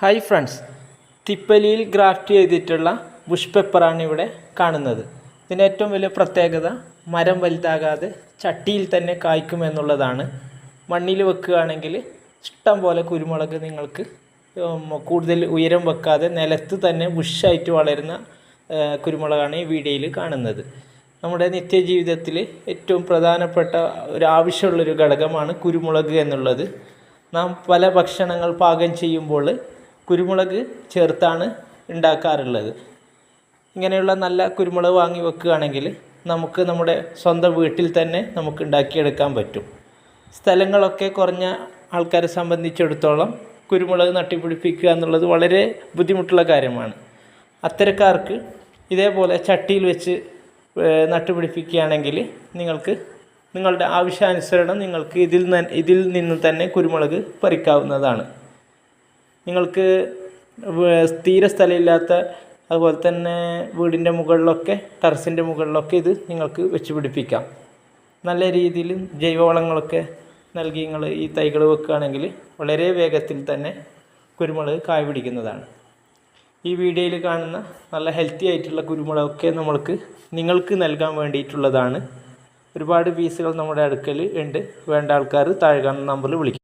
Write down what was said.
Hi friends തിപ്പലിയിൽ graft ചെയ്തിട്ടുള്ള bush പെപ്പറാണ് ഇവിടെ കാണുന്നത്. ഇതിന് ഏറ്റവും വലിയ പ്രത്യേകത മരം വലുതാകാതെ ചട്ടിയിൽ തന്നെ കായ്ക്കുമെന്നുള്ളതാണ് മണ്ണിൽ വെക്കുകയാണെങ്കിൽ ഇഷ്ടം പോലെ കുരുമുളക് നിങ്ങൾക്ക് കൂടുതൽ ഉയരം വെക്കാതെ നിലത്ത് തന്നെ ബുഷായിട്ട് വളരുന്ന കുരുമുളകാണ് ഈ വീഡിയോയിൽ കാണുന്നത്. നമ്മുടെ നിത്യജീവിതത്തിൽ ഏറ്റവും പ്രധാനപ്പെട്ട ഒരു ആവശ്യമുള്ളൊരു ഘടകമാണ് കുരുമുളക് എന്നുള്ളത്. നാം പല ഭക്ഷണങ്ങൾ പാകം ചെയ്യുമ്പോൾ കുരുമുളക് ചേർത്താണ് ഉണ്ടാക്കാറുള്ളത്. ഇങ്ങനെയുള്ള നല്ല കുരുമുളക് വാങ്ങി വെക്കുകയാണെങ്കിൽ നമുക്ക് നമ്മുടെ സ്വന്തം വീട്ടിൽ തന്നെ നമുക്ക് ഉണ്ടാക്കിയെടുക്കാൻ പറ്റും. സ്ഥലങ്ങളൊക്കെ കുറഞ്ഞ ആൾക്കാരെ സംബന്ധിച്ചിടത്തോളം കുരുമുളക് നട്ടിപ്പിടിപ്പിക്കുക എന്നുള്ളത് വളരെ ബുദ്ധിമുട്ടുള്ള കാര്യമാണ്. അത്തരക്കാർക്ക് ഇതേപോലെ ചട്ടിയിൽ വെച്ച് നട്ടുപിടിപ്പിക്കുകയാണെങ്കിൽ നിങ്ങൾക്ക് നിങ്ങളുടെ ആവശ്യാനുസരണം നിങ്ങൾക്ക് ഇതിൽ ഇതിൽ നിന്ന് തന്നെ കുരുമുളക് പറിക്കാവുന്നതാണ്. നിങ്ങൾക്ക് സ്ഥിര സ്ഥലമില്ലാത്ത അതുപോലെ തന്നെ വീടിന്റെ മുകളിലൊക്കെ ടെറസിന്റെ മുകളിലൊക്കെ ഇത് നിങ്ങൾക്ക് വെച്ച് പിടിപ്പിക്കാം. നല്ല രീതിയിൽ ജൈവവളങ്ങളൊക്കെ നൽകി നിങ്ങൾ ഈ തൈകൾ വെക്കുകയാണെങ്കിൽ വളരെ വേഗത്തിൽ തന്നെ കുരുമുളക് കായ പിടിക്കുന്നതാണ്. ഈ വീഡിയോയിൽ കാണുന്ന നല്ല ഹെൽത്തി ആയിട്ടുള്ള കുരുമുളകൊക്കെ നമ്മൾക്ക് നിങ്ങൾക്ക് നൽകാൻ വേണ്ടിയിട്ടുള്ളതാണ്. ഒരുപാട് പീസുകൾ നമ്മുടെ അടുക്കൽ ഉണ്ട്. വേണ്ട ആൾക്കാർ താഴെ കാണുന്ന നമ്പറിൽ വിളിക്കും.